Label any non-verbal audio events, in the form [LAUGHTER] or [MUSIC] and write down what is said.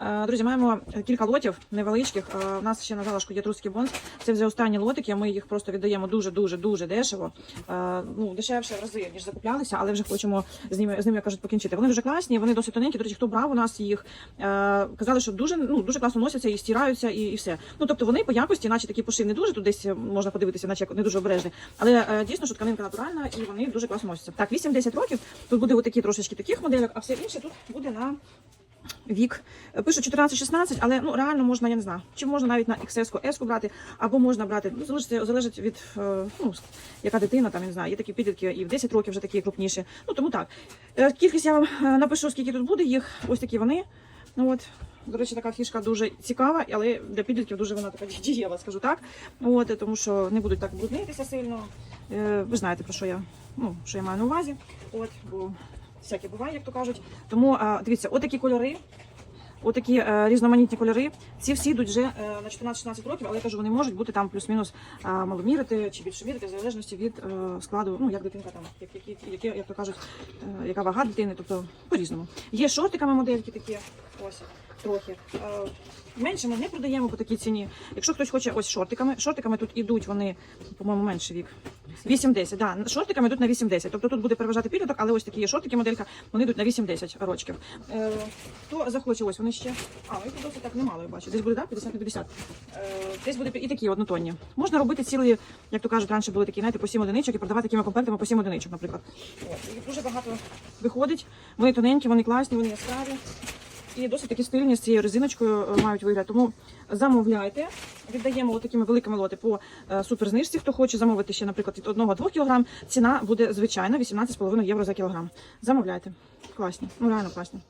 Е, Друзі, маємо кілька лотів невеличких. Е, У нас ще на залишку є трусський бонс. Це вже останні лотики. Ми їх просто віддаємо дуже дуже дешево. Е, Ну дешевше в рази ніж закуплялися, але вже хочемо з ними з ними як кажуть покінчити. Вони дуже класні, вони досить тоненькі. До речі, хто брав у нас їх е, казали, що дуже ну дуже класно носяться і стираються, і, і все. Ну тобто вони по якості, наче такі пошив не дуже тут десь можна подивитися, наче не дуже обережні. Але е, дійсно, що тканинка натуральна і вони дуже класно носяться. Так, 8-10 років. Тут буде отакі трошечки таких моделек, а все інше тут буде на вік. Пишу 14-16, але ну реально можна, я не знаю, чи можна навіть на XS, S брати, або можна брати, ну, залежить, залежить від е, ну, яка дитина, там, я не знаю, є такі підлітки і в 10 років вже такі крупніші. Ну тому так. Е, Кількість я вам е, напишу, скільки тут буде їх. Ось такі вони. Ну от. До речі, така фішка дуже цікава, але для підлітків дуже вона така [LAUGHS] дієва, скажу так. От, тому що не будуть так бруднитися сильно. Ви знаєте, про що я, ну, що я маю на увазі. От, бо всяке буває, як то кажуть. Тому дивіться, отакі кольори. Отакі е, різноманітні кольори. Ці всі йдуть вже е, на 14-16 років, але я кажу, вони можуть бути там плюс-мінус маломірити чи більше мірити, в залежності від е, складу, ну як дитинка там, як, які, які, як то кажуть, яка вага дитини, тобто по-різному. Є шортиками модельки такі, ось трохи. Менше ми не продаємо по такій ціні. Якщо хтось хоче ось шортиками, шортиками тут ідуть вони, по-моєму, менше вік. 8-10, да. Шортиками йдуть на 8-10. Тобто тут буде переважати підліток, але ось такі є шортики, моделька, вони йдуть на 8-10 рочків. Е, хто захоче, ось вони ще. А, ну їх досить так немало, я бачу. Десь буде, так, 50 на 50. Е, десь буде і такі однотонні. Можна робити цілі, як то кажуть, раніше були такі, знаєте, по 7 одиничок і продавати такими комплектами по 7 одиничок, наприклад. От. Дуже багато виходить. Вони тоненькі, вони класні, вони яскраві. І досить такі стильні з цією резиночкою е, мають вигляд. Тому замовляйте. Віддаємо от такими великими лоти по е, суперзнижці. Хто хоче замовити ще, наприклад, від 1-2 кг, ціна буде звичайна 18,5 євро за кілограм. Замовляйте. Класні, ну реально класні.